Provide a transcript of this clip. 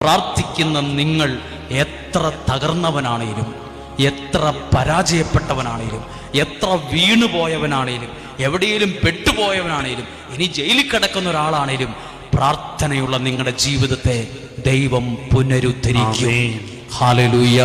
പ്രാർത്ഥിക്കുന്ന നിങ്ങൾ എത്ര തകർന്നവനാണേലും എത്ര പരാജയപ്പെട്ടവനാണേലും എത്ര വീണുപോയവനാണേലും എവിടെയെങ്കിലും പെട്ടുപോയവനാണേലും ഇനി ജയിലിൽ കിടക്കുന്ന ഒരാളാണേലും പ്രാർത്ഥനയുള്ള നിങ്ങളുടെ ജീവിതത്തെ ദൈവം പുനരുദ്ധരിക്കും. ഹാലലുയ്യ